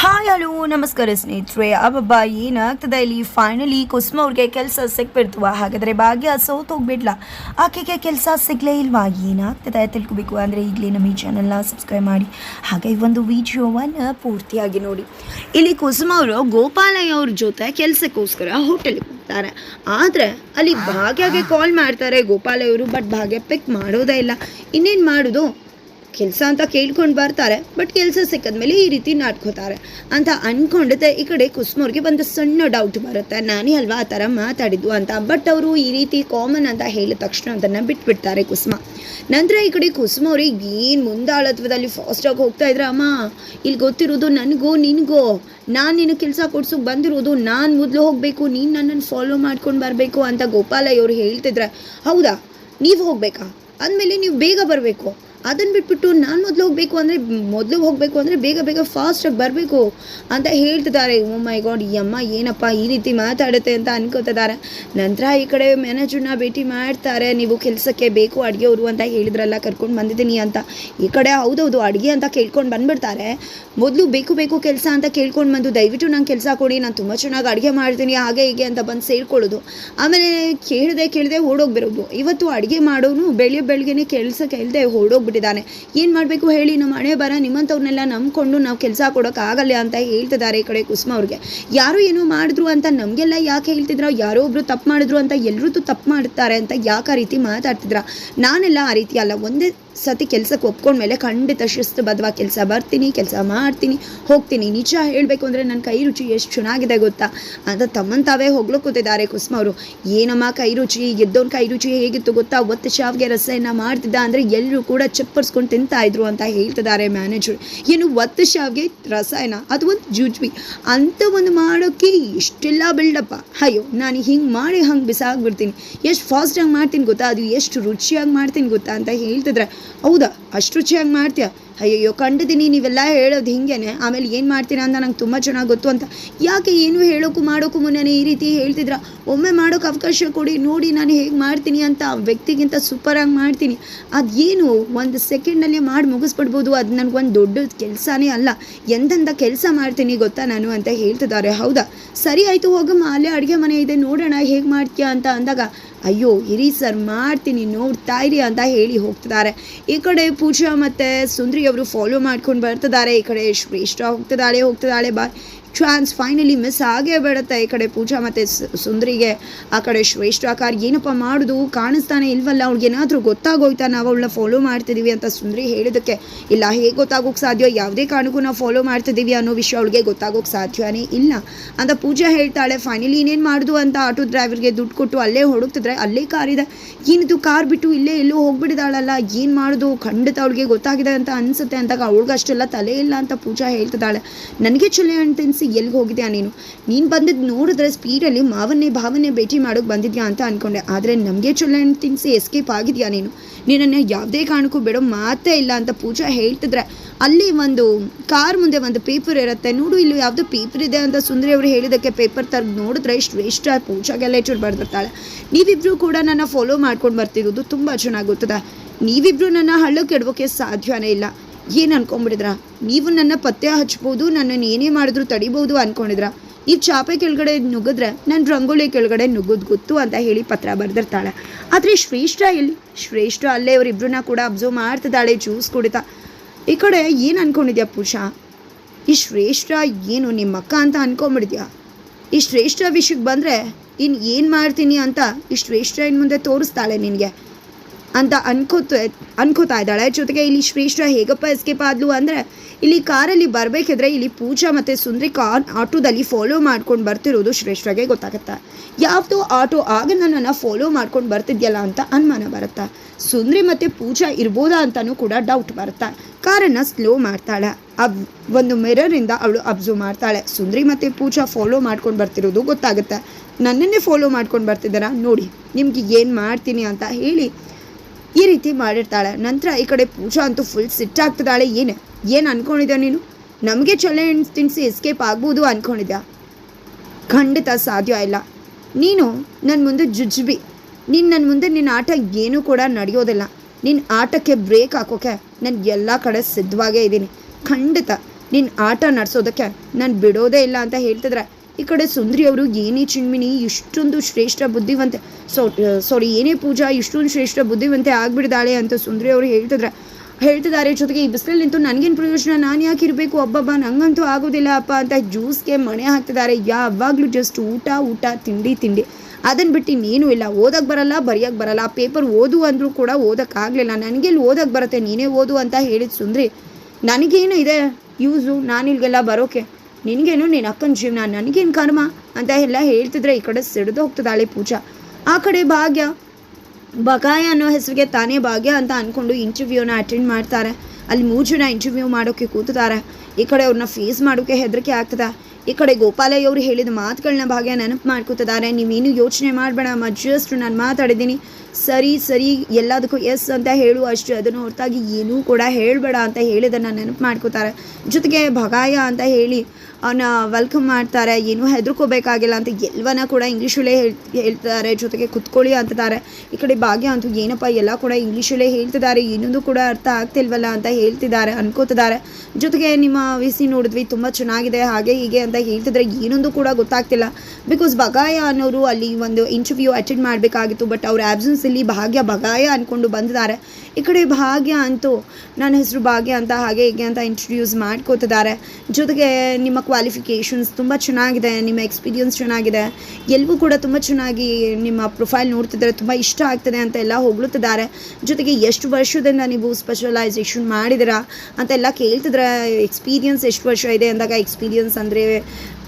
Hi hello ನಮಸ್ಕಾರ ಸ್ನೇಹಿತರೆ. ಅಬ್ಬಬ್ಬ ಏನಾಗ್ತದೆ ಇಲ್ಲಿ? ಫೈನಲಿ ಕುಸುಮ ಅವ್ರಿಗೆ ಕೆಲಸ ಸಿಕ್ಬಿಡ್ತು. ಹಾಗಾದರೆ ಭಾಗ್ಯ, ಸೋತ್ ಹೋಗ್ಬಿಡ್ಲ? ಆಕೆಗೆ ಕೆಲಸ ಸಿಗ್ಲೇ ಇಲ್ವಾ? ಏನಾಗ್ತದೆ ತಿಳ್ಕೊಬೇಕು. ಅಂದರೆ ಈಗಲೇ ನಮ್ಮ ಈ ಚಾನಲ್ನ ಸಬ್ಸ್ಕ್ರೈಬ್ ಮಾಡಿ. ಹಾಗೆ ಈ ಒಂದು ವಿಡಿಯೋವನ್ನು ಪೂರ್ತಿಯಾಗಿ ನೋಡಿ. ಇಲ್ಲಿ ಕುಸುಮ ಅವರು ಗೋಪಾಲಯ್ಯ ಅವ್ರ ಜೊತೆ ಕೆಲಸಕ್ಕೋಸ್ಕರ ಹೋಟೆಲ್ಗೆ ಹೋಗ್ತಾರೆ. ಆದರೆ ಅಲ್ಲಿ ಭಾಗ್ಯಗೆ ಕಾಲ್ ಮಾಡ್ತಾರೆ ಗೋಪಾಲಯ್ಯವರು ಬಟ್ ಭಾಗ್ಯ ಪಿಕ್ ಮಾಡೋದೇ ಇಲ್ಲ. ಇನ್ನೇನು ಮಾಡೋದು? ಕೆಲಸ ಅಂತ ಕೇಳ್ಕೊಂಡು ಬರ್ತಾರೆ ಬಟ್ ಕೆಲಸ ಸಿಕ್ಕಿದ್ಮೇಲೆ ಈ ರೀತಿ ನಾಟ್ಕೋತಾರೆ. ಅಂತ ಅನ್ಕೊಂಡಿದ್ದೆ ಈ ಕಡೆ ಕುಸುಮವ್ರಿಗೆ ಒಂದು ಸಣ್ಣ ಡೌಟ್ ಬರುತ್ತೆ. ನಾನೇ ಅಲ್ವಾ ಆ ಥರ ಮಾತಾಡಿದ್ದು ಅಂತ. ಬಟ್ ಅವರು ಈ ರೀತಿ ಕಾಮನ್ ಅಂತ ಹೇಳಿದ ತಕ್ಷಣ ಅದನ್ನು ಬಿಟ್ಬಿಡ್ತಾರೆ ಕುಸುಮ. ನಂತರ ಈ ಕಡೆ ಕುಸುಮ ಅವ್ರಿಗೆ ಏನು ಮುಂದಾಳತ್ವದಲ್ಲಿ ಫಾಸ್ಟಾಗಿ ಹೋಗ್ತಾ ಇದ್ರೆ, ಅಮ್ಮ, ಇಲ್ಲಿ ಗೊತ್ತಿರೋದು ನನಗೂ, ನಿನಗೂ? ನಾನು ನಿನ್ನ ಕೆಲಸ ಕೊಡ್ಸೋಕೆ ಬಂದಿರೋದು ನಾನು ಮೊದಲು ಹೋಗಬೇಕು, ನೀನು ನನ್ನನ್ನು ಫಾಲೋ ಮಾಡ್ಕೊಂಡು ಬರಬೇಕು ಅಂತ ಅವರು ಹೇಳ್ತಿದ್ರೆ, ಹೌದಾ? ನೀವು ಹೋಗಬೇಕಾ? ಅಂದಮೇಲೆ ನೀವು ಬೇಗ ಬರಬೇಕು. ಅದನ್ನು ಬಿಟ್ಬಿಟ್ಟು ನಾನು ಮೊದಲು ಹೋಗಬೇಕು ಅಂದರೆ, ಮೊದಲು ಹೋಗಬೇಕು ಅಂದರೆ ಬೇಗ ಬೇಗ ಫಾಸ್ಟಾಗಿ ಬರಬೇಕು ಅಂತ ಹೇಳ್ತಿದ್ದಾರೆ. ಓ ಮೈ ಗಾಡ್ ಈ ಅಮ್ಮ ಏನಪ್ಪ ಈ ರೀತಿ ಮಾತಾಡುತ್ತೆ ಅಂತ ಅನ್ಕೋತಿದ್ದಾರೆ ನಂತರ ಈ ಕಡೆ ಮ್ಯಾನೇಜರ್ನ ಭೇಟಿ ಮಾಡ್ತಾರೆ. ನೀವು ಕೆಲಸಕ್ಕೆ ಬೇಕು ಅಡುಗೆಯವರು ಅಂತ ಹೇಳಿದ್ರಲ್ಲ, ಕರ್ಕೊಂಡು ಬಂದಿದ್ದೀನಿ ಅಂತ. ಈ ಕಡೆ ಹೌದೌದು, ಅಡುಗೆ ಅಂತ ಕೇಳ್ಕೊಂಡು ಬಂದುಬಿಡ್ತಾರೆ. ಮೊದಲು ಬೇಕು ಬೇಕು ಕೆಲಸ ಅಂತ ಕೇಳ್ಕೊಂಡು ಬಂದು, ದಯವಿಟ್ಟು ನಂಗೆ ಕೆಲಸ ಕೊಡಿ, ನಾನು ತುಂಬ ಚೆನ್ನಾಗಿ ಅಡುಗೆ ಮಾಡ್ತೀನಿ, ಹಾಗೆ ಹೀಗೆ ಅಂತ ಬಂದು ಸೇರ್ಕೊಳ್ಳೋದು. ಆಮೇಲೆ ಕೇಳದೆ ಕೇಳದೆ ಓಡೋಗ್ಬಿರೋದು ಇವತ್ತು ಅಡುಗೆ ಮಾಡೋನು ಬೆಳಿಗ್ಗೆ ಕೆಲಸ ಕೆಲಸಕ್ಕೆ ಇಲ್ಲದೆ ಓಡೋಗ್ಬಿಟ್ಟಿದ್ದಾನೆ ಏನು ಮಾಡಬೇಕು ಹೇಳಿ ನಮ್ಮ ಹಣೆ ಬರ ನಿಮ್ಮಂಥವ್ರನ್ನೆಲ್ಲ ನಂಬ್ಕೊಂಡು ನಾವು ಕೆಲಸ ಕೊಡೋಕ್ಕಾಗಲ್ಲ ಅಂತ ಹೇಳ್ತಿದ್ದಾರೆ ಈ ಕಡೆ ಕುಸುಮ ಅವ್ರಿಗೆ. ಯಾರು ಏನೋ ಮಾಡಿದ್ರು ಅಂತ ನಮಗೆಲ್ಲ ಯಾಕೆ ಹೇಳ್ತಿದ್ರು? ಯಾರೋ ಒಬ್ರು ತಪ್ಪು ಮಾಡಿದ್ರು ಅಂತ ಎಲ್ಲರೂ ತಪ್ಪು ಮಾಡ್ತಾರೆ ಅಂತ ಯಾಕೆ ಆ ರೀತಿ ಮಾತಾಡ್ತಿದ್ರ? ನಾನೆಲ್ಲ ಆ ರೀತಿ ಅಲ್ಲ. ಒಂದೇ ಸತಿ ಕೆಲಸಕ್ಕೆ ಒಪ್ಕೊಂಡ್ಮೇಲೆ ಖಂಡಿತ ಶಿಸ್ತುಬದ್ಧವಾಗಿ ಕೆಲಸ ಬರ್ತೀನಿ, ಕೆಲಸ ಮಾಡ್ತೀನಿ, ಹೋಗ್ತೀನಿ. ನಿಜ ಹೇಳಬೇಕು ಅಂದರೆ ನನ್ನ ಕೈ ರುಚಿ ಎಷ್ಟು ಚೆನ್ನಾಗಿದೆ ಗೊತ್ತಾ? ಅಂತ ತಮ್ಮನ್ನು ತಾವೇ ಹೋಗ್ಲು ಕೂತಿದ್ದಾರೆ ಕುಸ್ಮ ಅವರು. ಏನಮ್ಮ ಕೈ ರುಚಿ? ಗೆದ್ದೋನ್ ಕೈ ರುಚಿ ಹೇಗಿತ್ತು ಗೊತ್ತಾ? ಒತ್ತು ಶಾವಿಗೆ ರಸೆಯನ್ನು ಮಾಡ್ತಿದ್ದ ಅಂದರೆ ಎಲ್ಲರೂ ಕೂಡ ಚಪ್ಪರ್ಸ್ಕೊಂಡು ತಿಂತಾ ಇದ್ರು ಅಂತ ಹೇಳ್ತಿದ್ದಾರೆ ಮ್ಯಾನೇಜರ್. ಏನು ಒತ್ತು ಶಾವಿಗೆ ರಸಾಯನ ಅದು ಒಂದು ಜುಜ್ವಿ. ಅಂತ ಒಂದು ಮಾಡೋಕ್ಕೆ ಇಷ್ಟೆಲ್ಲ ಬಿಲ್ಡಪ್ಪ. ಅಯ್ಯೋ, ನಾನು ಹಿಂಗೆ ಮಾಡಿ ಹಂಗೆ ಬಿಸಾಕ್ಬಿಡ್ತೀನಿ. ಎಷ್ಟು ಫಾಸ್ಟಾಗಿ ಮಾಡ್ತೀನಿ ಗೊತ್ತಾ? ಅದು ಎಷ್ಟು ರುಚಿಯಾಗಿ ಮಾಡ್ತೀನಿ ಗೊತ್ತಾ ಅಂತ ಹೇಳ್ತಿದ್ರೆ ಹೌದಾ? ಅಷ್ಟು ರುಚಿಯಾಗಿ ಮಾಡ್ತೀಯ? ಅಯ್ಯಯ್ಯೋ ಕಂಡಿದ್ದೀನಿ ನೀವೆಲ್ಲ ಹೇಳೋದು ಹಿಂಗೇನೆ. ಆಮೇಲೆ ಏನು ಮಾಡ್ತೀರಾ ಅಂತ ನಂಗೆ ತುಂಬ ಚೆನ್ನಾಗಿ ಗೊತ್ತು ಅಂತ. ಯಾಕೆ ಏನು ಹೇಳೋಕ್ಕೂ ಮಾಡೋಕ್ಕೂ ಮುನ್ನೆ ಈ ರೀತಿ ಹೇಳ್ತಿದ್ರ? ಒಮ್ಮೆ ಮಾಡೋಕ್ಕೆ ಅವಕಾಶ ಕೊಡಿ, ನೋಡಿ ನಾನು ಹೇಗೆ ಮಾಡ್ತೀನಿ ಅಂತ ಆ ವ್ಯಕ್ತಿಗಿಂತ ಸೂಪರಾಗಿ ಮಾಡ್ತೀನಿ. ಅದೇನು ಒಂದು ಸೆಕೆಂಡಲ್ಲೇ ಮಾಡಿ ಮುಗಿಸ್ಬಿಡ್ಬೋದು. ಅದು ನನಗೊಂದು ದೊಡ್ಡ ಕೆಲಸನೇ ಅಲ್ಲ. ಎಂತೆಂಥ ಕೆಲಸ ಮಾಡ್ತೀನಿ ಗೊತ್ತಾ ನಾನು ಅಂತ ಹೇಳ್ತಿದ್ದಾರೆ ಹೌದಾ? ಸರಿ ಆಯಿತು ಹೋಗಮ್ಮ, ಅಲ್ಲೇ ಅಡುಗೆ ಮನೆ ಇದೆ, ನೋಡೋಣ ಹೇಗೆ ಮಾಡ್ತೀಯಾ ಅಂತ ಅಂದಾಗ ಅಯ್ಯೋ, ಇರಿ ಸರ್, ಮಾಡ್ತೀನಿ, ನೋಡ್ತಾ ಇರಿ ಅಂತ ಹೇಳಿ ಹೋಗ್ತಿದ್ದಾರೆ. ಈ ಕಡೆ ಪೂಜಾ ಮತ್ತು ಸುಂದ್ರಿ ಅವರು ಫಾಲೋ ಮಾಡ್ಕೊಂಡು ಬರ್ತಿದ್ದಾರೆ. ಈ ಕಡೆ ಶ್ರೇಷ್ಠ ಹೋಗ್ತಿದ್ದಾಳೆ ಹೋಗ್ತಿದ್ದಾಳೆ, ಬಾ ಚಾನ್ಸ್ ಫೈನಲಿ ಮಿಸ್ ಆಗೇ ಬಿಡುತ್ತೆ ಈ ಕಡೆ ಪೂಜಾ ಮತ್ತು ಸುಂದರಿಗೆ. ಆ ಕಡೆ ಶ್ರೇಷ್ಠಾಕಾರ ಏನಪ್ಪ ಮಾಡೋದು? ಕಾಣಿಸ್ತಾನೆ ಇಲ್ವಲ್ಲ? ಅವ್ಳಿಗೆ ಏನಾದರೂ ಗೊತ್ತಾಗೋಯ್ತಾ? ನಾವು ಅವಳನ್ನ ಫಾಲೋ ಮಾಡ್ತಿದ್ದೀವಿ ಅಂತ ಸುಂದರಿ ಹೇಳಿದಕ್ಕೆ. ಇಲ್ಲ, ಹೇಗೆ ಗೊತ್ತಾಗೋಕ್ಕೆ ಸಾಧ್ಯ? ಯಾವುದೇ ಕಾರಣಕ್ಕೂ ನಾವು ಫಾಲೋ ಮಾಡ್ತಿದ್ದೀವಿ ಅನ್ನೋ ವಿಷಯ ಅವಳಿಗೆ ಗೊತ್ತಾಗೋಕ್ಕೆ ಸಾಧ್ಯವೇ ಇಲ್ಲ. ಅಂತ ಪೂಜಾ ಹೇಳ್ತಾಳೆ ಫೈನಲಿ ಇನ್ನೇನು ಮಾಡೋದು? ಅಂತ ಆಟೋ ಡ್ರೈವರ್ಗೆ ದುಡ್ಡು ಕೊಟ್ಟು ಅಲ್ಲೇ ಹೊಡಕ್ತಿದ್ರೆ ಅಲ್ಲೇ ಕಾರ್ ಇದೆ. ಏನಿದು ಕಾರ್ ಬಿಟ್ಟು ಇಲ್ಲೇ ಎಲ್ಲೋ ಹೋಗ್ಬಿಟ್ಟಿದ್ದಾಳಲ್ಲ ಏನು ಮಾಡೋದು? ಖಂಡಿತ ಅವಳಿಗೆ ಗೊತ್ತಾಗಿದೆ ಅಂತ ಅನಿಸುತ್ತೆ ಅಂತ ಅವಳಿಗಷ್ಟೆಲ್ಲ ತಲೆ ಇಲ್ಲ ಅಂತ ಪೂಜಾ ಹೇಳ್ತಿದ್ದಾಳೆ. ನನಗೆ ಚಲೋ ಹಣ್ಣು ತಿನ್ನಿಸಿ ಎಲ್ಲಿಗೆ ಹೋಗಿದ್ಯಾ ನೀನು? ನೀನು ಬಂದಿದ್ದು ನೋಡಿದ್ರೆ ಸ್ಪೀಡಲ್ಲಿ ಮಾವನ್ನೇ ಭಾವನೆ ಭೇಟಿ ಮಾಡೋಕ್ಕೆ ಬಂದಿದ್ಯಾ ಅಂತ ಅಂದ್ಕೊಂಡೆ ಆದರೆ ನಮಗೆ ಚಲೋ ತಿನ್ಸಿ ಎಸ್ಕೇಪ್ ಆಗಿದೆಯಾ ನೀನು? ನಿನ್ನನ್ನು ಯಾವುದೇ ಕಾರಣಕ್ಕೂ ಬಿಡೋ ಮಾತೇ ಇಲ್ಲ ಅಂತ ಪೂಜಾ ಹೇಳ್ತಿದ್ರೆ. ಅಲ್ಲಿ ಒಂದು ಕಾರ್ ಮುಂದೆ ಒಂದು ಪೇಪರ್ ಇರುತ್ತೆ. ನೋಡು, ಇಲ್ಲಿ ಯಾವುದೋ ಪೇಪರ್ ಇದೆ ಅಂತ ಸುಂದರಿ ಅವರು ಹೇಳಿದ್ದಕ್ಕೆ ಪೇಪರ್ ತರ್ದು ನೋಡಿದ್ರೆ ಶ್ರೇಷ್ಠ ಪೂಜಾಗೆಲ್ಲ ಹೆಚ್ಚು ಬರ್ದಿರ್ತಾಳೆ. ನೀವಿಬ್ಬರು ಕೂಡ ನನ್ನ ಫಾಲೋ ಮಾಡ್ಕೊಂಡು ಬರ್ತಿರೋದು ತುಂಬ ಚೆನ್ನಾಗಿ ನೀವಿಬ್ಬರು ನನ್ನ ಹಳ್ಳಕ್ಕೆ ಇಡೋಕ್ಕೆ ಸಾಧ್ಯನೇ ಇಲ್ಲ. ಏನು ಅನ್ಕೊಂಬಿಡಿದ್ರ ನೀವು ನನ್ನ ಪತ್ತೆ ಹಚ್ಬೋದು ನನ್ನನ್ನು ಏನೇ ಮಾಡಿದ್ರು ತಡಿಬೋದು ಅನ್ಕೊಂಡಿದ್ರ? ನೀವು ಚಾಪೆ ಕೆಳಗಡೆ ನುಗ್ಗಿದ್ರೆ ನನ್ನ ರಂಗೋಲಿ ಕೆಳಗಡೆ ನುಗ್ಗೋದು ಗೊತ್ತು ಅಂತ ಹೇಳಿ ಪತ್ರ ಬರೆದಿರ್ತಾಳೆ. ಆದರೆ ಶ್ರೇಷ್ಠ ಎಲ್ಲಿ? ಶ್ರೇಷ್ಠ ಅಲ್ಲೇ ಅವರಿಬ್ಬರನ್ನ ಕೂಡ ಅಬ್ಸರ್ವ್ ಮಾಡ್ತಿದ್ದಾಳೆ, ಜ್ಯೂಸ್ ಕುಡಿತಾ. ಈ ಕಡೆ ಏನು ಅನ್ಕೊಂಡಿದ್ಯಾ ಪುರುಷ? ಈ ಶ್ರೇಷ್ಠ ಏನು ನಿಮ್ಮ ಅಕ್ಕ ಅಂತ ಅನ್ಕೊಂಬಿಡಿದ್ಯಾ ಈ ಶ್ರೇಷ್ಠ ವಿಷಯಕ್ಕೆ ಬಂದರೆ ಇನ್ನು ಏನು ಮಾಡ್ತೀನಿ ಅಂತ ಈ ಶ್ರೇಷ್ಠ ಇನ್ನು ಮುಂದೆ ತೋರಿಸ್ತಾಳೆ ನಿನಗೆ. ಅಂತ ಅನ್ಕೋತ, ಅನ್ಕೋತಾ ಇದ್ದಾಳೆ. ಜೊತೆಗೆ ಇಲ್ಲಿ ಶ್ರೇಷ್ಠ ಹೇಗಪ್ಪ ಎಸ್ಕೇಪ್ ಆದ್ಲು ಅಂದರೆ, ಇಲ್ಲಿ ಕಾರಲ್ಲಿ ಬರಬೇಕಿದ್ರೆ ಇಲ್ಲಿ ಪೂಜಾ ಮತ್ತು ಸುಂದ್ರಿ ಕಾರ್ ಆಟೋದಲ್ಲಿ ಫಾಲೋ ಮಾಡ್ಕೊಂಡು ಬರ್ತಿರೋದು ಶ್ರೇಷ್ಠಗೆ ಗೊತ್ತಾಗುತ್ತೆ. ಯಾವುದೋ ಆಟೋ ಆಗ ನನ್ನನ್ನು ಫಾಲೋ ಮಾಡ್ಕೊಂಡು ಬರ್ತಿದ್ಯಲ್ಲ ಅಂತ ಅನುಮಾನ ಬರುತ್ತೆ. ಸುಂದ್ರಿ ಮತ್ತು ಪೂಜಾ ಇರ್ಬೋದಾ ಅಂತಲೂ ಕೂಡ ಡೌಟ್ ಬರುತ್ತೆ. ಕಾರನ್ನು ಸ್ಲೋ ಮಾಡ್ತಾಳೆ. ಅಬ್, ಒಂದು ಮಿರರಿಂದ ಅವಳು ಅಬ್ಸರ್ವ್ ಮಾಡ್ತಾಳೆ. ಸುಂದ್ರಿ ಮತ್ತು ಪೂಜಾ ಫಾಲೋ ಮಾಡ್ಕೊಂಡು ಬರ್ತಿರೋದು ಗೊತ್ತಾಗುತ್ತೆ. ನನ್ನನ್ನೇ ಫಾಲೋ ಮಾಡ್ಕೊಂಡು ಬರ್ತಿದ್ದಾರಾ? ನೋಡಿ, ನಿಮ್ಗೆ ಏನು ಮಾಡ್ತೀನಿ ಅಂತ ಹೇಳಿ ಈ ರೀತಿ ಮಾಡಿರ್ತಾಳೆ. ನಂತರ ಈ ಕಡೆ ಪೂಜಾ ಅಂತೂ ಫುಲ್ ಸಿಟ್ಟಾಗ್ತಿದ್ದಾಳೆ ಏನು ಏನು ಅನ್ಕೊಂಡಿದ್ಯಾ ನೀನು? ನಮಗೆ ಚೊಲೆ ತಿನ್ನಿಸಿ ಎಸ್ಕೇಪ್ ಆಗ್ಬೋದು ಅಂದ್ಕೊಂಡಿದ್ಯಾ ಖಂಡಿತ ಸಾಧ್ಯ ಇಲ್ಲ. ನೀನು ನನ್ನ ಮುಂದೆ ಜುಜ್ಬಿ. ನೀನು ನನ್ನ ಮುಂದೆ ನಿನ್ನ ಆಟ ಏನೂ ಕೂಡ ನಡೆಯೋದಿಲ್ಲ. ನಿನ್ನ ಆಟಕ್ಕೆ ಬ್ರೇಕ್ ಹಾಕೋಕೆ ನಾನು ಎಲ್ಲ ಕಡೆ ಸಿದ್ಧವಾಗೇ ಇದ್ದೀನಿ. ಖಂಡಿತ ನಿನ್ನ ಆಟ ನಡೆಸೋದಕ್ಕೆ ನಾನು ಬಿಡೋದೇ ಇಲ್ಲ ಅಂತ ಹೇಳ್ತಿದ್ರೆ ಈ ಕಡೆ ಸುಂದ್ರಿ ಅವರು, ಏನೇ ಚಿಣ್ಮಿನಿ ಇಷ್ಟೊಂದು ಶ್ರೇಷ್ಠ ಬುದ್ಧಿವಂತೆ, ಸೊ ಸಾರಿ ಏನೇ ಪೂಜಾ, ಇಷ್ಟೊಂದು ಶ್ರೇಷ್ಠ ಬುದ್ಧಿವಂತೆ ಆಗಿಬಿಡ್ದಾಳೆ ಅಂತ ಸುಂದ್ರಿ ಅವರು ಹೇಳ್ತಿದ್ರೆ, ಹೇಳ್ತಿದ್ದಾರೆ. ಜೊತೆಗೆ ಈ ಬಿಸಿಲಲ್ಲಿ ನಿಂತು ನನಗೇನು ಪ್ರಯೋಜನ? ನಾನು ಯಾಕೆ ಇರಬೇಕು? ಅಬ್ಬಬ್ಬ, ನಂಗಂತೂ ಆಗೋದಿಲ್ಲ ಅಪ್ಪ ಅಂತ ಜ್ಯೂಸ್ಗೆ ಮಣೆ ಹಾಕ್ತಿದ್ದಾರೆ. ಯಾವಾಗಲೂ ಜಸ್ಟ್ ಊಟ ಊಟ, ತಿಂಡಿ ತಿಂಡಿ. ಅದನ್ನು ಬಿಟ್ಟು ಇನ್ನೇನು ಇಲ್ಲ. ಓದಕ್ಕೆ ಬರಲ್ಲ ಬರೆಯೋಕ್ಕೆ ಬರಲ್ಲ. ಪೇಪರ್ ಓದು ಅಂದರೂ ಕೂಡ ಓದೋಕ್ಕಾಗಲಿಲ್ಲ ನನಗೆಲ್ಲಿ ಓದಕ್ಕೆ ಬರುತ್ತೆ, ನೀನೇ ಓದು ಅಂತ ಹೇಳಿದ ಸುಂದ್ರಿ. ನನಗೇನು ಇದೆ? ಯೂಸು ನಾನಿಲ್ಗೆಲ್ಲ ಬರೋಕೆ. ನಿನಗೇನು ನಿನ್ನ ಅಕ್ಕನ ಜೀವನ, ನನಗೇನು ಕರ್ಮ ಅಂತ ಎಲ್ಲ ಹೇಳ್ತಿದ್ರೆ ಈ ಕಡೆ ಸಿಡಿದು ಹೋಗ್ತದಾಳೆ ಪೂಜಾ. ಆ ಕಡೆ ಭಾಗ್ಯ ಬಗಾಯ ಅನ್ನೋ ಹೆಸರಿಗೆ ತಾನೇ ಭಾಗ್ಯ ಅಂತ ಅಂದ್ಕೊಂಡು ಇಂಟರ್ವ್ಯೂನ ಅಟೆಂಡ್ ಮಾಡ್ತಾರೆ. ಅಲ್ಲಿ ಮೂರು ಜನ ಇಂಟರ್ವ್ಯೂ ಮಾಡೋಕ್ಕೆ ಕೂತಿದ್ದಾರೆ. ಈ ಕಡೆ ಅವ್ರನ್ನ ಫೇಸ್ ಮಾಡೋಕ್ಕೆ ಹೆದರಿಕೆ ಆಗ್ತದೆ. ಈ ಕಡೆ ಗೋಪಾಲಯ್ಯ ಅವರು ಹೇಳಿದ ಮಾತುಗಳನ್ನ ಭಾಗ್ಯ ನೆನಪು ಮಾಡ್ಕೋತಿದ್ದಾರೆ. ನೀವೇನು ಯೋಚನೆ ಮಾಡಬೇಡ ಮಜ್ಜಷ್ಟು ನಾನು ಮಾತಾಡಿದ್ದೀನಿ. ಸರಿ ಸರಿ, ಎಲ್ಲದಕ್ಕೂ ಎಸ್ ಅಂತ ಹೇಳು. ಅಷ್ಟು ಅದನ್ನು ಹೊರತಾಗಿ ಏನೂ ಕೂಡ ಹೇಳಬೇಡ ಅಂತ ಹೇಳಿದನ್ನು ನೆನಪು ಮಾಡ್ಕೋತಾರೆ. ಜೊತೆಗೆ ಭಗಾಯ ಅಂತ ಹೇಳಿ ಅವನ್ನ ವೆಲ್ಕಮ್ ಮಾಡ್ತಾರೆ. ಏನೂ ಹೆದರ್ಕೋಬೇಕಾಗಿಲ್ಲ ಅಂತ ಎಲ್ಲವನ್ನ ಕೂಡ ಇಂಗ್ಲೀಷಲ್ಲೇ ಹೇಳ್ ಹೇಳ್ತಾರೆ ಜೊತೆಗೆ ಕುತ್ಕೊಳ್ಳಿ ಅಂತಿದ್ದಾರೆ. ಈ ಕಡೆ ಭಾಗ್ಯ ಅಂತೂ ಏನಪ್ಪ, ಎಲ್ಲ ಕೂಡ ಇಂಗ್ಲೀಷಲ್ಲೇ ಹೇಳ್ತಿದ್ದಾರೆ. ಏನೊಂದು ಕೂಡ ಅರ್ಥ ಆಗ್ತಿಲ್ವಲ್ಲ ಅಂತ ಹೇಳ್ತಿದ್ದಾರೆ, ಅನ್ಕೋತಿದ್ದಾರೆ. ಜೊತೆಗೆ ನಿಮ್ಮ ವಿಸಿ ನೋಡಿದ್ವಿ, ತುಂಬ ಚೆನ್ನಾಗಿದೆ, ಹಾಗೆ ಹೀಗೆ ಅಂತ ಹೇಳ್ತಿದ್ರೆ ಏನೊಂದು ಕೂಡ ಗೊತ್ತಾಗ್ತಿಲ್ಲ. ಬಿಕಾಸ್ ಬಗಾಯ ಅನ್ನೋರು ಅಲ್ಲಿ ಒಂದು ಇಂಟರ್ವ್ಯೂ ಅಟೆಂಡ್ ಮಾಡಬೇಕಾಗಿತ್ತು ಬಟ್ ಅವ್ರ ಆ್ಯಬ್ಸೆನ್ಸಲ್ಲಿ ಭಾಗ್ಯ, ಬಗಾಯ ಅಂದ್ಕೊಂಡು ಬಂದಿದ್ದಾರೆ. ಈ ಕಡೆ ಭಾಗ್ಯ ಅಂತೂ ನನ್ನ ಹೆಸರು ಭಾಗ್ಯ ಅಂತ ಹಾಗೆ ಹೀಗೆ ಅಂತ ಇಂಟ್ರೊಡ್ಯೂಸ್ ಮಾಡ್ಕೋತಿದ್ದಾರೆ. ಜೊತೆಗೆ ನಿಮ್ಮ ಕ್ವಾಲಿಫಿಕೇಷನ್ಸ್ ತುಂಬ ಚೆನ್ನಾಗಿದೆ, ನಿಮ್ಮ ಎಕ್ಸ್ಪೀರಿಯನ್ಸ್ ಚೆನ್ನಾಗಿದೆ. ಎಲ್ಲವೂ ಕೂಡ ತುಂಬ ಚೆನ್ನಾಗಿ ನಿಮ್ಮ ಪ್ರೊಫೈಲ್ ನೋಡ್ತಿದ್ದಾರೆ, ತುಂಬ ಇಷ್ಟ ಆಗ್ತದೆ ಅಂತ ಎಲ್ಲ ಹೊಗಳುತ್ತಿದ್ದಾರೆ. ಜೊತೆಗೆ ಎಷ್ಟು ವರ್ಷದಿಂದ ನೀವು ಸ್ಪೆಷಲೈಸೇಷನ್ ಮಾಡಿದಿರಾ ಅಂತೆಲ್ಲ ಕೇಳ್ತಿದ್ರೆ ಎಕ್ಸ್ಪೀರಿಯನ್ಸ್ ಎಷ್ಟು ವರ್ಷ ಇದೆ ಅಂದಾಗ ಎಕ್ಸ್ಪೀರಿಯನ್ಸ್ ಅಂದರೆ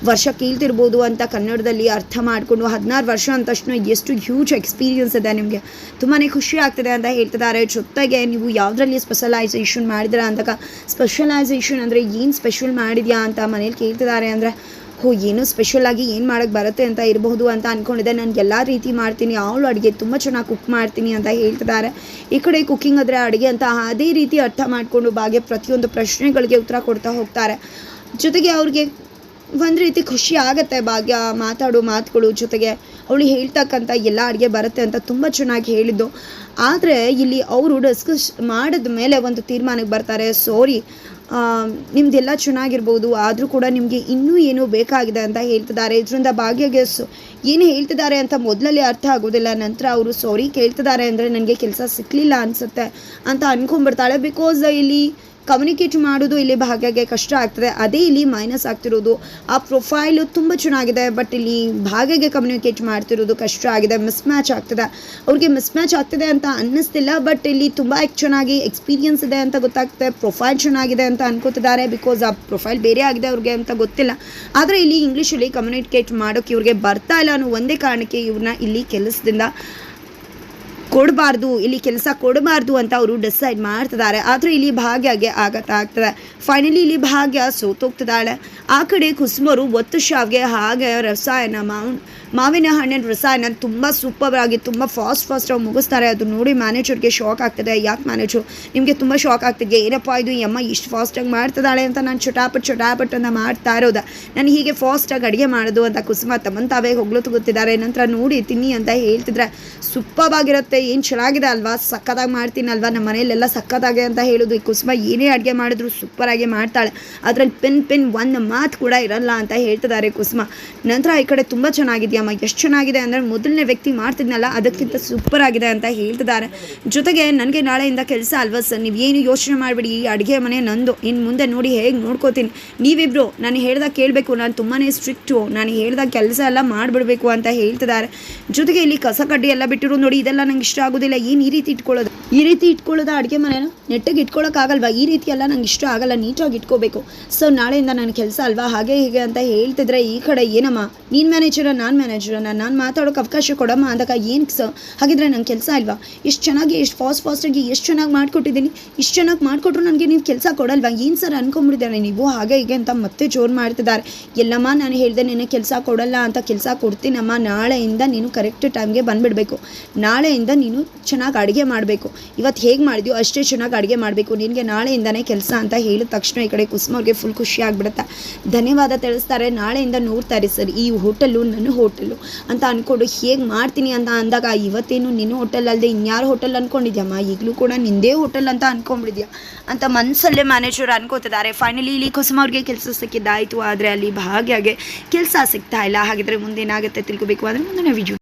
ವರ್ಷ ಕೀಳ್ತಿರ್ಬೋದು ಅಂತ ಕನ್ನಡದಲ್ಲಿ ಅರ್ಥ ಮಾಡಿಕೊಂಡು ಹದಿನಾರು ವರ್ಷ ಅಂದ ತಕ್ಷಣ ಎಷ್ಟು ಹ್ಯೂಜ್ ಎಕ್ಸ್ಪೀರಿಯನ್ಸ್ ಇದೆ ನಿಮಗೆ. ತುಂಬಾ ಖುಷಿ ಆಗ್ತದೆ ಅಂತ ಹೇಳ್ತಿದ್ದಾರೆ. ಜೊತೆಗೆ ನೀವು ಯಾವುದರಲ್ಲಿ ಸ್ಪೆಷಲೈಸೇಷನ್ ಮಾಡಿದ್ರ ಅಂದಾಗ ಸ್ಪೆಷಲೈಸೇಷನ್ ಅಂದರೆ ಏನು ಸ್ಪೆಷಲ್ ಮಾಡಿದ್ಯಾ ಅಂತ ಮನೇಲಿ ಕೇಳ್ತಿದ್ದಾರೆ ಅಂದರೆ, ಹೋ, ಏನು ಸ್ಪೆಷಲಾಗಿ ಏನು ಮಾಡೋಕ್ಕೆ ಬರುತ್ತೆ ಅಂತ ಇರಬಹುದು ಅಂತ ಅಂದ್ಕೊಂಡಿದ್ದೆ ನಾನು ಎಲ್ಲ ರೀತಿ ಮಾಡ್ತೀನಿ. ಅವಳು ಅಡುಗೆ ತುಂಬ ಚೆನ್ನಾಗಿ ಕುಕ್ ಮಾಡ್ತೀನಿ ಅಂತ ಹೇಳ್ತಿದ್ದಾರೆ. ಈ ಕಡೆ ಕುಕ್ಕಿಂಗ್ ಅಂದರೆ ಅಡುಗೆ ಅಂತ ಅದೇ ರೀತಿ ಅರ್ಥ ಮಾಡಿಕೊಂಡು ಬಾಗೆ ಪ್ರತಿಯೊಂದು ಪ್ರಶ್ನೆಗಳಿಗೆ ಉತ್ತರ ಕೊಡ್ತಾ ಹೋಗ್ತಾರೆ. ಜೊತೆಗೆ ಅವ್ರಿಗೆ ಒಂದು ರೀತಿ ಖುಷಿ ಆಗುತ್ತೆ ಭಾಗ್ಯ, ಮಾತಾಡೋ ಮಾತುಗಳು ಜೊತೆಗೆ. ಅವಳು ಹೇಳ್ತಕ್ಕಂಥ ಎಲ್ಲ ಅಡುಗೆ ಬರುತ್ತೆ ಅಂತ ತುಂಬ ಚೆನ್ನಾಗಿ ಹೇಳಿದ್ದು. ಆದರೆ ಇಲ್ಲಿ ಅವರು ಡಿಸ್ಕಸ್ ಮಾಡಿದ ಮೇಲೆ ಒಂದು ತೀರ್ಮಾನಕ್ಕೆ ಬರ್ತಾರೆ. ಸಾರಿ ನಿಮ್ದೆಲ್ಲ ಚೆನ್ನಾಗಿರ್ಬೋದು, ಆದರೂ ಕೂಡ ನಿಮಗೆ ಇನ್ನೂ ಏನೂ ಬೇಕಾಗಿದೆ ಅಂತ ಹೇಳ್ತಿದ್ದಾರೆ. ಇದರಿಂದ ಭಾಗ್ಯಗೆ ಸೊ, ಏನು ಹೇಳ್ತಿದ್ದಾರೆ ಅಂತ ಮೊದಲಲ್ಲಿ ಅರ್ಥ ಆಗೋದಿಲ್ಲ. ನಂತರ ಅವರು ಸಾರಿ ಕೇಳ್ತಿದ್ದಾರೆ ಅಂದರೆ ನನಗೆ ಕೆಲಸ ಸಿಕ್ಕಲಿಲ್ಲ ಅನಿಸುತ್ತೆ ಅಂತ ಅಂದ್ಕೊಂಡ್ಬಿಡ್ತಾಳೆ ಬಿಕಾಸ್ ಇಲ್ಲಿ ಕಮ್ಯುನಿಕೇಟ್ ಮಾಡೋದು ಇಲ್ಲಿ ಭಾಗ್ಯಗೆ ಕಷ್ಟ ಆಗ್ತದೆ. ಅದೇ ಇಲ್ಲಿ ಮೈನಸ್ ಆಗ್ತಿರೋದು. ಆ ಪ್ರೊಫೈಲು ತುಂಬ ಚೆನ್ನಾಗಿದೆ ಬಟ್ ಇಲ್ಲಿ ಭಾಗ್ಯಗೆ ಕಮ್ಯುನಿಕೇಟ್ ಮಾಡ್ತಿರೋದು ಕಷ್ಟ ಆಗಿದೆ ಮಿಸ್ ಮ್ಯಾಚ್ ಆಗ್ತದೆ. ಅವ್ರಿಗೆ ಮಿಸ್ ಮ್ಯಾಚ್ ಆಗ್ತದೆ ಅಂತ ಅನ್ನಿಸ್ತಿಲ್ಲ ಬಟ್ ಇಲ್ಲಿ ತುಂಬ ಚೆನ್ನಾಗಿ ಎಕ್ಸ್ಪೀರಿಯನ್ಸ್ ಇದೆ ಅಂತ ಗೊತ್ತಾಗ್ತದೆ. ಪ್ರೊಫೈಲ್ ಚೆನ್ನಾಗಿದೆ ಅಂತ ಅನ್ಕೋತಿದ್ದಾರೆ ಬಿಕಾಸ್ ಆ ಪ್ರೊಫೈಲ್ ಬೇರೆ ಆಗಿದೆ ಅವ್ರಿಗೆ ಅಂತ ಗೊತ್ತಿಲ್ಲ. ಆದರೆ ಇಲ್ಲಿ ಇಂಗ್ಲೀಷಲ್ಲಿ ಕಮ್ಯುನಿಕೇಟ್ ಮಾಡೋಕ್ಕೆ ಇವ್ರಿಗೆ ಬರ್ತಾ ಇಲ್ಲ ಅನ್ನೋ ಒಂದೇ ಕಾರಣಕ್ಕೆ ಇವ್ರನ್ನ ಇಲ್ಲಿ ಕೆಲಸದಿಂದ ಕೊಡಬಾರ್ದು, ಇಲ್ಲಿ ಕೆಲಸ ಕೊಡಬಾರ್ದು ಅಂತ ಅವರು ಡಿಸೈಡ್ ಮಾಡ್ತಿದ್ದಾರೆ. ಆದರೆ ಇಲ್ಲಿ ಭಾಗ್ಯಗೆ ಆಗತ್ತ ಆಗ್ತದೆ. ಫೈನಲಿ ಇಲ್ಲಿ ಭಾಗ್ಯ ಸೋತೋಗ್ತಿದ್ದಾಳೆ. ಆ ಕಡೆ ಕುಸುಮರು ಒತ್ತು ಶಾವ್ಗೆ ಹಾಗೆ ರಸಾಯನ ಮಾವ್ ಮಾವಿನ ಹಣ್ಣಿನ ರಸಾಯನ ತುಂಬ ಸೂಪರ್ ಆಗಿ ತುಂಬ ಫಾಸ್ಟ್ ಫಾಸ್ಟ್ ಫಾಸ್ಟಾಗಿ ಮುಗಿಸ್ತಾರೆ. ಅದು ನೋಡಿ ಮ್ಯಾನೇಜರ್ಗೆ ಶಾಕ್ ಆಗ್ತದೆ. ಯಾಕೆ ಮ್ಯಾನೇಜರು ನಿಮಗೆ ತುಂಬ ಶಾಕ್ ಆಗ್ತಿದೆ. ಏನಪ್ಪ ಇದು? ಈ ಅಮ್ಮ ಇಷ್ಟು ಫಾಸ್ಟಾಗಿ ಮಾಡ್ತಿದ್ದಾಳೆ ಅಂತ ನಾನು ಚಟಾಪಟ್ ಚಟಾಪಟ್ ಅಂತ ಮಾಡ್ತಾ ಇರೋದ. ನಾನು ಹೀಗೆ ಫಾಸ್ಟಾಗಿ ಅಡುಗೆ ಮಾಡೋದು ಅಂತ ಕುಸುಮ ತಮ್ಮನ್ ತಾವೇ ಹೋಗ್ಲು ತಗೋತಿದ್ದಾರೆ ನಂತರ ನೋಡಿ ತಿನ್ನಿ ಅಂತ ಹೇಳ್ತಿದ್ರೆ ಸೂಪರ್ ಆಗಿರುತ್ತೆ. ಏನು ಚೆನ್ನಾಗಿದೆ ಅಲ್ವಾ? ಸಕ್ಕತ್ತಾಗಿ ಮಾಡ್ತೀನಿ ಅಲ್ವಾ ನಮ್ಮ ಮನೆಯಲ್ಲೆಲ್ಲ ಸಕ್ಕತ್ತಾಗೆ ಅಂತ ಹೇಳೋದು. ಈ ಕುಸುಮ ಏನೇ ಅಡುಗೆ ಮಾಡಿದ್ರು ಸೂಪರಾಗಿ ಮಾಡ್ತಾಳೆ. ಅದರಲ್ಲಿ ಪೆನ್ ಪೆನ್ ಒಂದು ಮಾತು ಕೂಡ ಇರಲ್ಲ ಅಂತ ಹೇಳ್ತಿದ್ದಾರೆ ಕುಸುಮ. ನಂತರ ಈ ಕಡೆ ತುಂಬ ಚೆನ್ನಾಗಿದೆಯಮ್ಮ ಎಷ್ಟು ಚೆನ್ನಾಗಿದೆ ಅಂದರೆ ಮೊದಲನೇ ವ್ಯಕ್ತಿ ಮಾಡ್ತಿದ್ನಲ್ಲ, ಅದಕ್ಕಿಂತ ಸೂಪರ್ ಆಗಿದೆ ಅಂತ ಹೇಳ್ತಿದ್ದಾರೆ. ಜೊತೆಗೆ ನನಗೆ ನಾಳೆಯಿಂದ ಕೆಲಸ ಅಲ್ವಾ ಸರ್? ನೀವು ಏನು ಯೋಚನೆ ಮಾಡಿಬಿಡಿ, ಈ ಅಡುಗೆ ಮನೆ ನಂದು. ಇನ್ನು ಮುಂದೆ ನೋಡಿ ಹೇಗೆ ನೋಡ್ಕೋತೀನಿ. ನೀವಿಬ್ರು, ನಾನು ಹೇಳ್ದಾಗ ಕೇಳಬೇಕು, ನಾನು ತುಂಬಾ ಸ್ಟ್ರಿಕ್ಟು ನಾನು ಹೇಳ್ದಾಗ ಕೆಲಸ ಎಲ್ಲ ಮಾಡಿಬಿಡ್ಬೇಕು ಅಂತ ಹೇಳ್ತಿದ್ದಾರೆ. ಜೊತೆಗೆ ಇಲ್ಲಿ ಕಸ ಕಡ್ಡಿ ಎಲ್ಲ ಬಿಟ್ಟಿರೋ ನೋಡಿ, ಇದೆಲ್ಲ ನಂಗೆ ಇಷ್ಟ ಆಗೋದಿಲ್ಲ. ಏನು ಈ ರೀತಿ ಇಟ್ಕೊಳ್ಳೋದು? ಈ ರೀತಿ ಇಟ್ಕೊಳ್ಳೋದ ಅಡುಗೆ ಮನೆನ? ನೆಟ್ಟಿಗೆ ಇಟ್ಕೊಳ್ಳೋಕ್ಕಾಗಲ್ವಾ ಈ ರೀತಿ ಎಲ್ಲ ನಂಗೆ ಇಷ್ಟ ಆಗಲ್ಲ. ನೀಟಾಗಿ ಇಟ್ಕೋಬೇಕು. ಸೊ ನಾಳೆಯಿಂದ ನನ್ನ ಕೆಲಸ ಅಲ್ವಾ? ಹಾಗೆ ಹೀಗೆ ಅಂತ ಹೇಳ್ತಿದ್ರೆ ಈ ಕಡೆ ಏನಮ್ಮ? ನೀನು ಮ್ಯಾನೇಜರ ನಾನು ಮ್ಯಾನೇಜರನ ನಾನು ಮಾತಾಡೋಕೆ ಅವಕಾಶ ಕೊಡಮ್ಮ ಅಂದಾಗ ಏನು ಸರ್ ಹಾಗಿದ್ರೆ ನಂಗೆ ಕೆಲಸ ಅಲ್ವಾ? ಎಷ್ಟು ಚೆನ್ನಾಗಿ, ಎಷ್ಟು ಫಾಸ್ಟ್ ಫಾಸ್ಟಾಗಿ ಎಷ್ಟು ಚೆನ್ನಾಗಿ ಮಾಡಿಕೊಟ್ಟಿದ್ದೀನಿ. ಇಷ್ಟು ಚೆನ್ನಾಗಿ ಮಾಡಿಕೊಟ್ರು ನನಗೆ ನೀವು ಕೆಲಸ ಕೊಡಲ್ವಾ? ಏನು ಸರ್ ಅಂದ್ಕೊಂಬಿಟ್ಟಿದ್ದಾರೆ ನೀವು ಹಾಗೆ ಹೀಗೆ ಅಂತ ಮತ್ತೆ ಜೋರು ಮಾಡ್ತಿದ್ದಾರೆ. ಎಲ್ಲಮ್ಮ, ನಾನು ಹೇಳಿದೆ ನಿನ್ನೆ ಕೆಲಸ ಕೊಡಲ್ಲ ಅಂತ ಕೆಲಸ ಕೊಡ್ತೀನಮ್ಮ. ನಾಳೆಯಿಂದ ನೀನು ಕರೆಕ್ಟ್ ಟೈಮ್ಗೆ ಬಂದುಬಿಡಬೇಕು. ನಾಳೆಯಿಂದ ನೀನು ಚೆನ್ನಾಗಿ ಅಡುಗೆ ಮಾಡಬೇಕು. ಇವತ್ತು ಹೇಗೆ ಮಾಡಿದ್ಯೋ ಅಷ್ಟೇ ಚೆನ್ನಾಗಿ ಅಡುಗೆ ಮಾಡಬೇಕು. ನಿನಗೆ ನಾಳೆಯಿಂದನೇ ಕೆಲಸ ಅಂತ ಹೇಳಿದ ತಕ್ಷಣ ಈ ಕಡೆ ಕುಸುಮ ಅವ್ರಿಗೆ ಫುಲ್ ಖುಷಿ ಆಗಿಬಿಡುತ್ತೆ. ಧನ್ಯವಾದ ತಿಳಿಸ್ತಾರೆ. ನಾಳೆಯಿಂದ ನೋಡ್ತಾರೆ ಸರ್, ಈ ಹೋಟೆಲ್ಲು ನನ್ನ ಹೋಟೆಲ್ಲು ಅಂತ ಅಂದ್ಕೊಂಡು ಹೇಗೆ ಮಾಡ್ತೀನಿ ಅಂತ ಅಂದಾಗ, ಇವತ್ತೇನು ನಿನ್ನ ಹೋಟೆಲ್ ಅಲ್ಲದೆ ಇನ್ಯಾರು ಹೋಟೆಲ್ ಅಂದ್ಕೊಂಡಿದ್ಯಮ್ಮ ಈಗಲೂ ಕೂಡ ನಿಂದೇ ಹೋಟೆಲ್ ಅಂತ ಅಂದ್ಕೊಂಡ್ಬಿಡಿದ್ಯಾ ಅಂತ ಮನಸ್ಸಲ್ಲೇ ಮ್ಯಾನೇಜರ್ ಅನ್ಕೋತಿದ್ದಾರೆ. ಫೈನಲಿ ಇಲ್ಲಿ ಕುಸುಮ ಅವ್ರಿಗೆ ಕೆಲಸ ಸಿಕ್ಕಿದ್ದಾಯಿತು. ಆದರೆ ಅಲ್ಲಿ ಭಾಗ್ಯಾಗೆ ಕೆಲಸ ಸಿಗ್ತಾ ಇಲ್ಲ. ಹಾಗಿದ್ರೆ ಮುಂದೇನಾಗುತ್ತೆ ತಿಳ್ಕೊಬೇಕು. ಅಂದರೆ ಮುಂದಿನ ವಿಡಿಯೋ